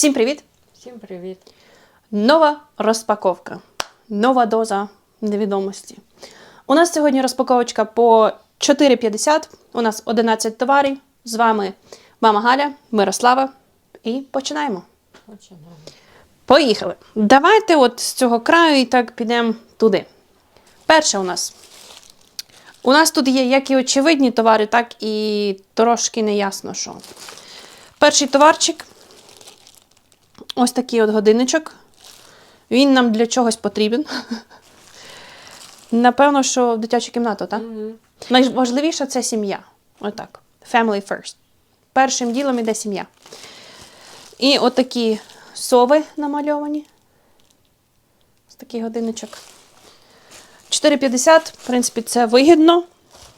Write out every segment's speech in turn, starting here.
Всім привіт! Всім привіт. Нова розпаковка. Нова доза невідомості. У нас сьогодні розпаковочка по 4,50. У нас 11 товарів. З вами мама Галя, Мирослава. І починаємо. Починаємо. Поїхали. Давайте от з цього краю і так підемо туди. Перше у нас. У нас тут є як і очевидні товари, так і трошки неясно що. Перший товарчик. Ось такий от годинничок. Він нам для чогось потрібен. Напевно, що в дитячу кімнату, так? Угу. Найважливіше це сім'я. Отак. Family first. Першим ділом іде сім'я. І отакі сови намальовані. Ось такий годинничок. 4,50, в принципі, це вигідно.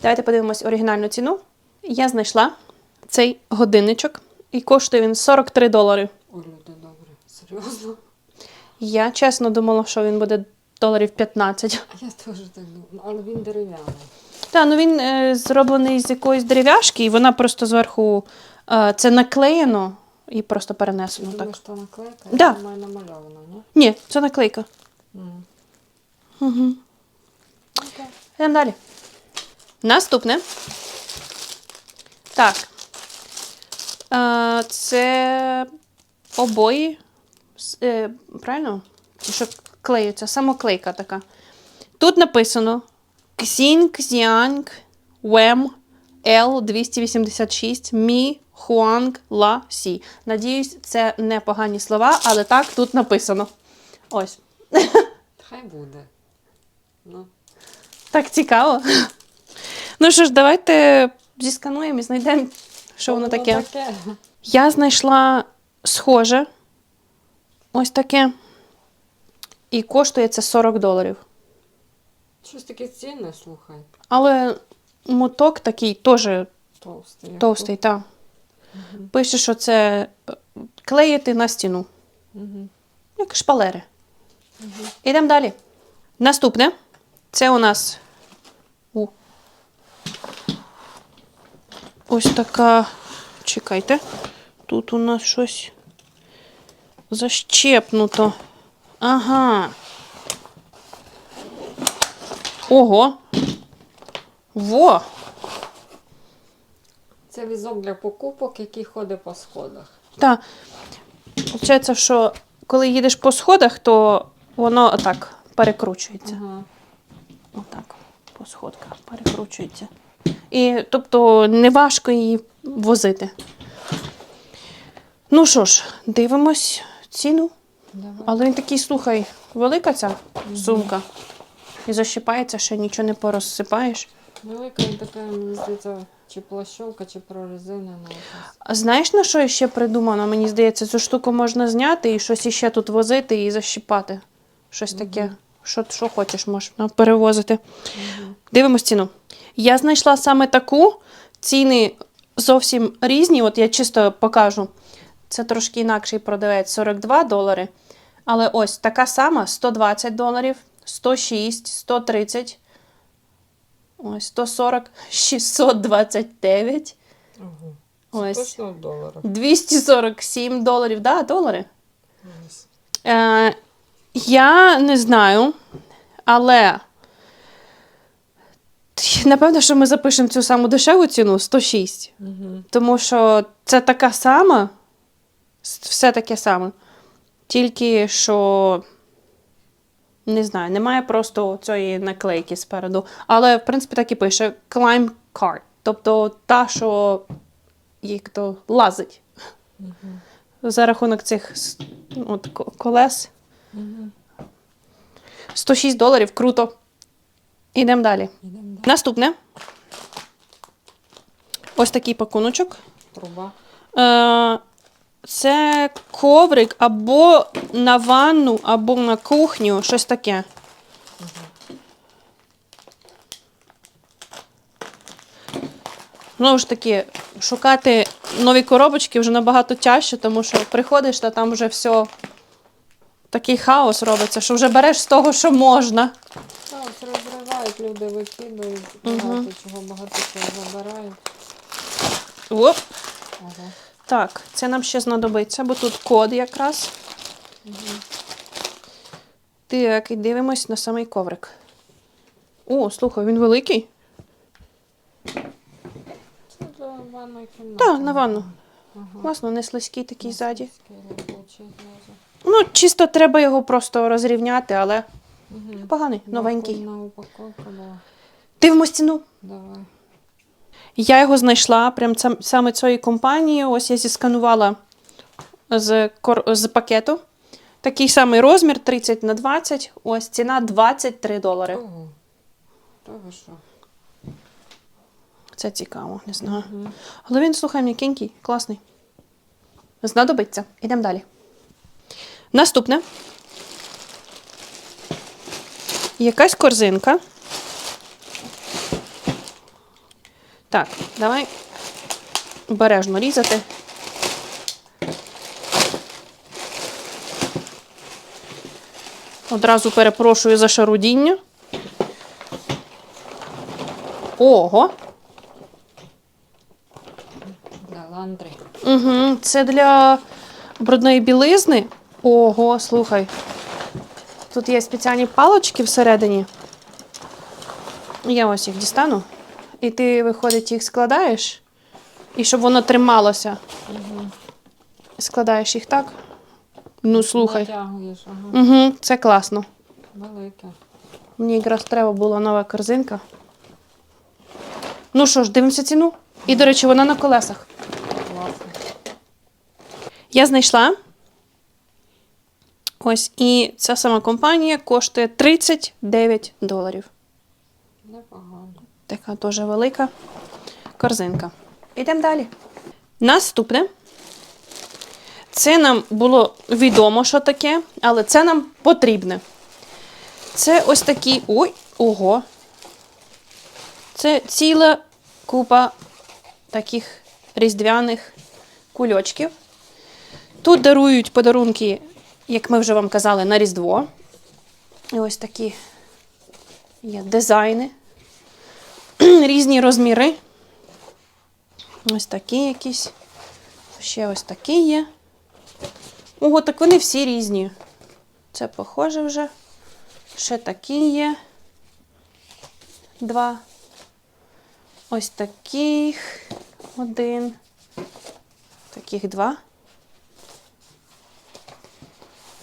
Давайте подивимось оригінальну ціну. Я знайшла цей годинничок. І коштує він 43 долари. Серйозно? Я чесно думала, що він буде доларів 15. А я теж так думала. Але він дерев'яний. Так, ну він е, зроблений з якоїсь дерев'яшки, і вона просто зверху е, це наклеєно і просто перенесено. Ти так. що наклейка? Да. Я думаю, намальована, ні? Ні, це наклейка. Мгм. Угу. Окей. Йдемо далі. Наступне. Так. Е, це обої. Е, правильно? Що клеються? Самоклейка така. Тут написано Xing Xiang Wem L286 Mi Huang La Si. Надіюсь, це не погані слова, але так тут написано. Ось. Хай буде. Ну, Так цікаво. Ну що ж, давайте зіскануємо і знайдемо, що воно таке. Я знайшла схоже. Ось таке. І коштує це 40 доларів. Щось таке цінне, слухай. Але моток такий теж Товстий. товстий, так. Пише, що це е, клеїти на стіну. Мгм. як шпалери. Ідемо далі. Наступне. Це у нас. У. Ось така. Чекайте. Тут у нас щось защепнуто. Ага. Ого. Во! Це візок для покупок, який ходить по сходах. Так. Получається, що коли їдеш по сходах, то воно отак перекручується. Ага. Отак, по сходках перекручується. І тобто не важко її возити. Ну що ж, дивимось ціну. Давай. Але він такий, слухай, велика ця сумка. І защипається, ще нічого не порозсипаєш. Велика і така, мені здається, чи плащовка, чи прорезинена. А знаєш, на що я ще придумано? Мені здається, цю штуку можна зняти і щось іще тут возити і защипати. Щось таке. Що, що хочеш, можна перевозити. Дивимось ціну. Я знайшла саме таку. Ціни зовсім різні. От я чисто покажу. Це трошки інакший продавець 42 долари. Але ось така сама 120 доларів, 106, 130, ось 140, 629. Ага. Ось. Точно долара. 247 доларів. Да, долари. Е, я не знаю, але напевно, що ми запишемо цю саму дешеву ціну 106. Угу. Тому що це така сама, все таке саме. Тільки що, не знаю, немає просто цієї наклейки спереду. Але, в принципі, так і пише Climb Cart. Тобто та, що як то лазить за рахунок цих от, ко- колес. Угу. 106 доларів, круто. Ідемо далі. Ідемо далі. Наступне. Ось такий пакуночок. Труба. Е, це коврик або на ванну, або на кухню, щось таке. Знову ж таки, шукати нові коробочки вже набагато тяжче, тому що приходиш, та там вже все такий хаос робиться, що вже береш з того, що можна. Так, розривають, люди викидають, багато чого, багато чого забирають. Оп. Ага. Так, це нам ще знадобиться, бо тут код якраз. Так, і дивимось на самий коврик. О, слухай, він великий. Це для ванної кімнати. Так, на ванну. Ага. Класно, не слизький такий ззаді. Скільки. Ну, чисто треба його просто розрівняти, але Мгм. поганий, новенький. Вакуумна упаковка була. Дивимось ціну. Давай. Я його знайшла прям сам- саме цієї компанії. Ось я зісканувала з, кор- з пакету. Такий самий розмір 30 на 20. Ось ціна 23 долари. Ого. Та що? Це цікаво, не знаю. Мгм. Але він, слухай, м'якенький, класний. Знадобиться. Ідемо далі. Наступне. Якась корзинка. Так, давай обережно різати. Одразу перепрошую за шарудіння. Ого! Ландри. Угу, це для брудної білизни. Ого, слухай. Тут є спеціальні палочки всередині. Я ось їх дістану. І ти, виходить, їх складаєш. І щоб воно трималося. Складаєш їх так. Ну, слухай. Натягуєш, ага. Угу, це класно. Велике. Мені якраз треба була нова корзинка. Ну що ж, дивимося ціну. І, до речі, вона на колесах. Класно. Я знайшла. Ось, і ця сама компанія коштує 39 доларів. Непогано. Така дуже велика корзинка. Йдемо далі. Наступне. Це нам було відомо, що таке, але це нам потрібне. Це ось такі. Ой, ого. Це ціла купа таких різдвяних кульочків. Тут дарують подарунки, як ми вже вам казали, на Різдво. І ось такі є дизайни. Різні розміри. Ось такі якісь. Ще ось такі є. Ого, так вони всі різні. Це похоже вже. Ще такі є. Два. Ось таких. Один. Таких два.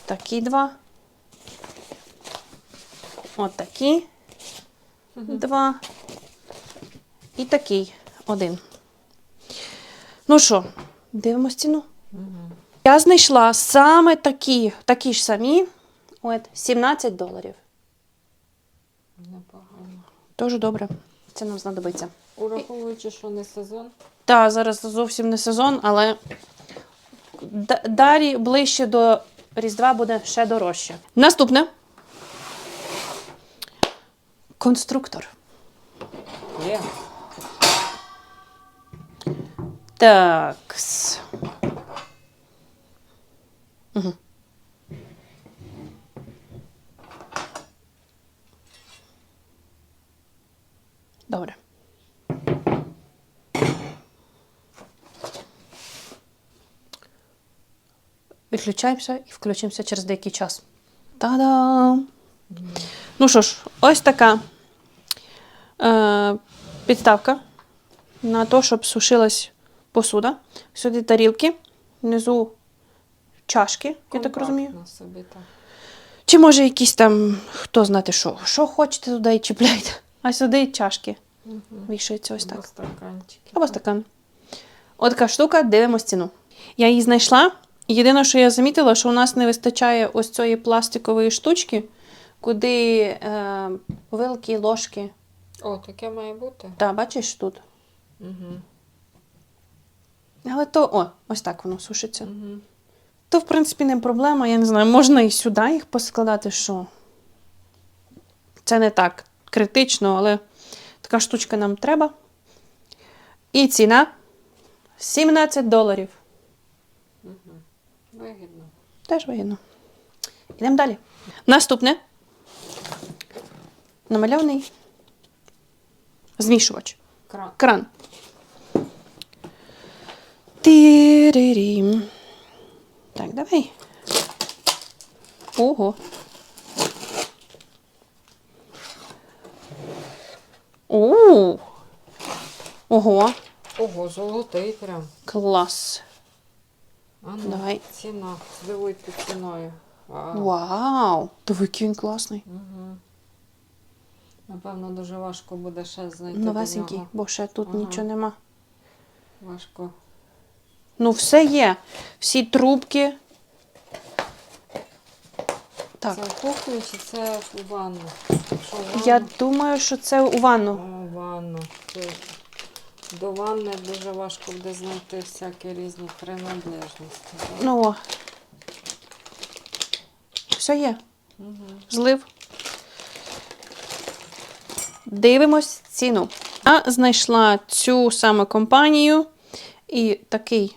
Такі два. От такі. Два. І такий один. Ну що, дивимось ціну. Мгм. Я знайшла саме такі, такі ж самі. От 17 доларів. Непогано. Дуже добре. Це нам знадобиться. Ураховуючи, що не сезон. Так, зараз зовсім не сезон, але далі ближче до Різдва буде ще дорожче. Наступне. Конструктор. Є. Так. Добре. Відключаємося і включимося через деякий час. Та-дам! Ну що ж, ось така е, підставка на те, щоб сушилась посуда. Сюди тарілки, внизу чашки, я так розумію. Собі так. Чи може якісь там, хто знати що. Що хочете туди і чіпляйте. А сюди чашки Мгм. вішаються ось Або стаканчики. Або стакан. От така штука, дивимось ціну. Я її знайшла. Єдине, що я замітила, що у нас не вистачає ось цієї пластикової штучки, куди е, вилки, ложки. О, таке має бути. Та, бачиш тут. Угу. Але то, о, ось так воно сушиться. Угу. То, в принципі, не проблема. Я не знаю, можна і сюди їх поскладати, що це не так критично, але така штучка нам треба. І ціна 17 доларів. Вигідно. Теж вигідно. Йдемо далі. Наступне. Намальований змішувач. Кран. Кран. Тирирім. Так, давай. Ого. У. Ого, Ого, золотий прям. клас. А ну, Давай. Ціна. Здивуйте ціною. Вау. Вау! Який він класний. Угу. Напевно, дуже важко буде ще знайти. до Новесенький, нього. бо ще тут Ага. нічого нема. Важко. Ну, все є. Всі трубки. Так, Це в кухню чи це в ванну? Що, в ванну? я думаю, що це у ванну. О, ванну. До ванни дуже важко буде знайти всякі різні принадлежності. так? Ну, о. Все є. Угу. Злив. Дивимось ціну. Я знайшла цю саме компанію і такий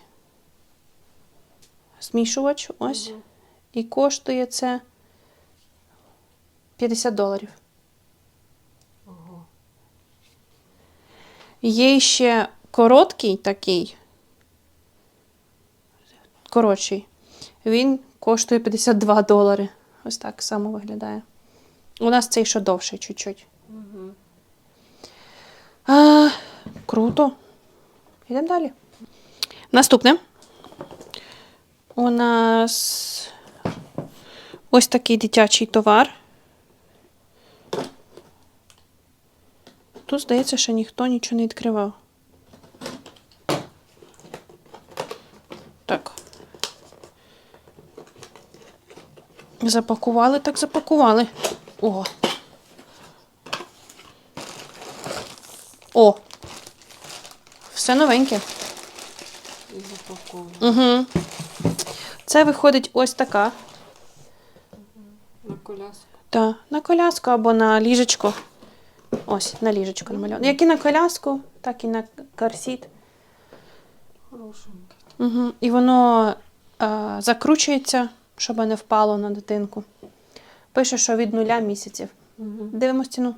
змішувач. Ось. І коштує це 50 доларів. Ого. Є ще короткий такий. Коротший. Він коштує 52 долари. Ось так само виглядає. У нас цей ще довший чуть-чуть. Угу. А, круто. Йдемо далі. Наступне. У нас ось такий дитячий товар. Тут, здається, що ніхто нічого не відкривав. Так. Запакували, так запакували. О. О. Все новеньке. Запаковано. Угу. Це виходить ось така. На коляску. Та, на коляску або на ліжечко. Ось, на ліжечко намальовано. Як і на коляску, так і на карсіт. Хорошеньке. Угу. І воно е, закручується, щоб не впало на дитинку. Пише, що від нуля місяців. Угу. Дивимось ціну.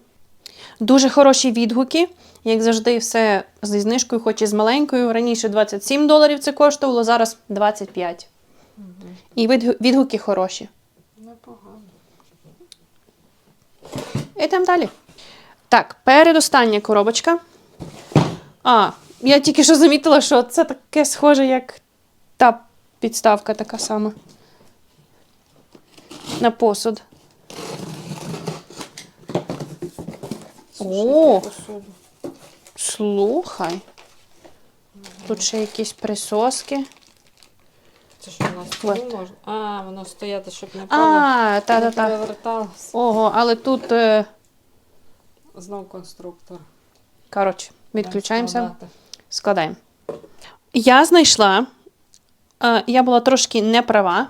Дуже хороші відгуки. Як завжди, все зі знижкою, хоч і з маленькою. Раніше 27 доларів це коштувало, зараз 25. Угу. І відгуки хороші. Непогано. Йдемо далі. Так, передостання коробочка. А, я тільки що замітила, що це таке схоже, як та підставка така сама. На посуд. О! Слухай. Тут ще якісь присоски. Це що у нас тут можна? А, воно стояти, щоб не. А, та-та-та. переверталось. Ого, але тут. е, Знов конструктор. Коротше, відключаємося. Складати. Складаємо. Я знайшла, е, я була трошки не права.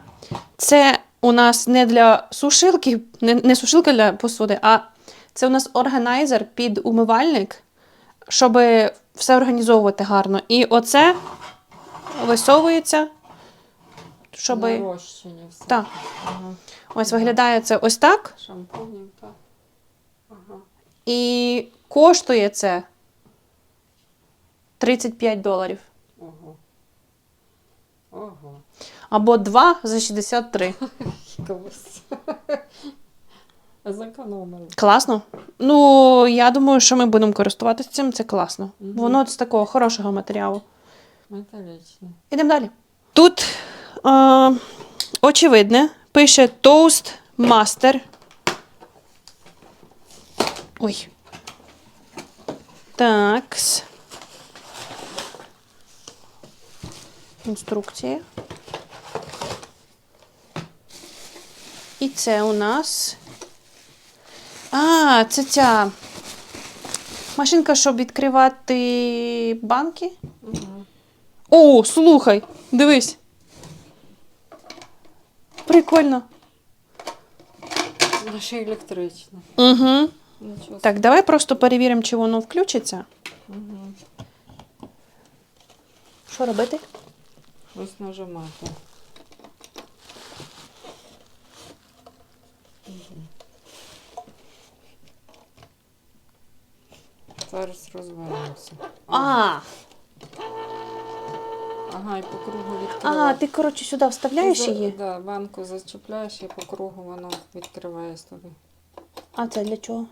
Це у нас не для сушилки, не, не сушилка для посуди, а це у нас органайзер під умивальник, щоб все організовувати гарно. І оце висовується, щоб. Нарощення все. Так, Ага. ось виглядає це ось так. Шампунів, так. Ага. І коштує це 35 доларів. Ого. Ого. Або 2 за 63. Клас. Зекономили. Класно. Ну, я думаю, що ми будемо користуватися цим, це класно. Мгм. Воно з такого хорошого матеріалу. Металічний. Ідемо далі. Тут е, очевидне, пише Toast Master. Ой. Такс. Інструкція. І це у нас. А, це ця машинка, щоб відкривати банки. Угу. О, слухай, дивись. Прикольно. Наша електрична. Угу. Нічого. Так, давай просто перевіримо, чи воно включиться. Угу. Що робити? Ось нажимати. Зараз розберемося. А, ага, і по кругу А, ти, коротше, сюди вставляєш її? Да, банку зачіпляєш і по кругу воно відкриває тобі. А це для чого?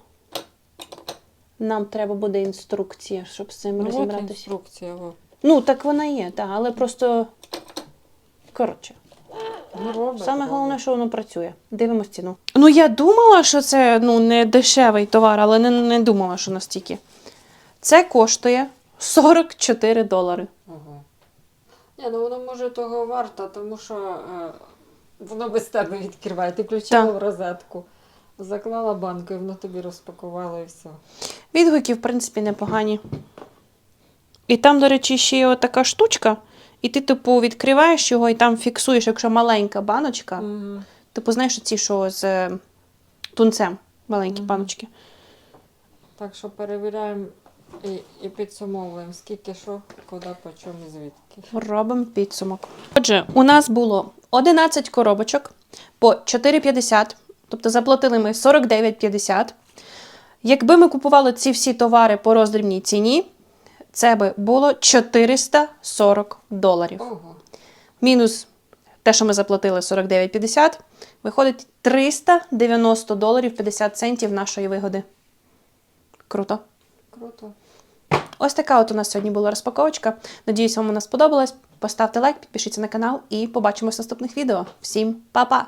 Нам треба буде інструкція, щоб з цим Ну, от розібратися. інструкція. О. Ну, так вона є, так, але просто. Коротше, Ну, робить, саме головне, що воно працює. Дивимось ціну. Ну, я думала, що це ну, не дешевий товар, але не, не думала, що настільки. Це коштує 44 долари. Ага. Ні, ну воно може того варто, тому що е, воно без тебе відкриває. Ти включила Так. в розетку, заклала банку і воно тобі розпакувало і все. Відгуки, в принципі, непогані. І там, до речі, ще є така штучка, і ти, типу, відкриваєш його і там фіксуєш, якщо маленька баночка. Угу. Типу, знаєш, ці, що з е, тунцем, маленькі Мгм. баночки. Так що перевіряємо і, і підсумовуємо, скільки що, куди, по чому і звідки. Робимо підсумок. Отже, у нас було 11 коробочок по 4,50, тобто заплатили ми 49,50. Якби ми купували ці всі товари по роздрібній ціні, це би було 440 доларів. Ого. Мінус те, що ми заплатили 49,50, виходить 390 доларів 50 центів нашої вигоди. Круто. Круто. Ось така от у нас сьогодні була розпаковочка. Надіюсь, вам вона сподобалась. Поставте лайк, підпишіться на канал і побачимось в наступних відео. Всім па-па!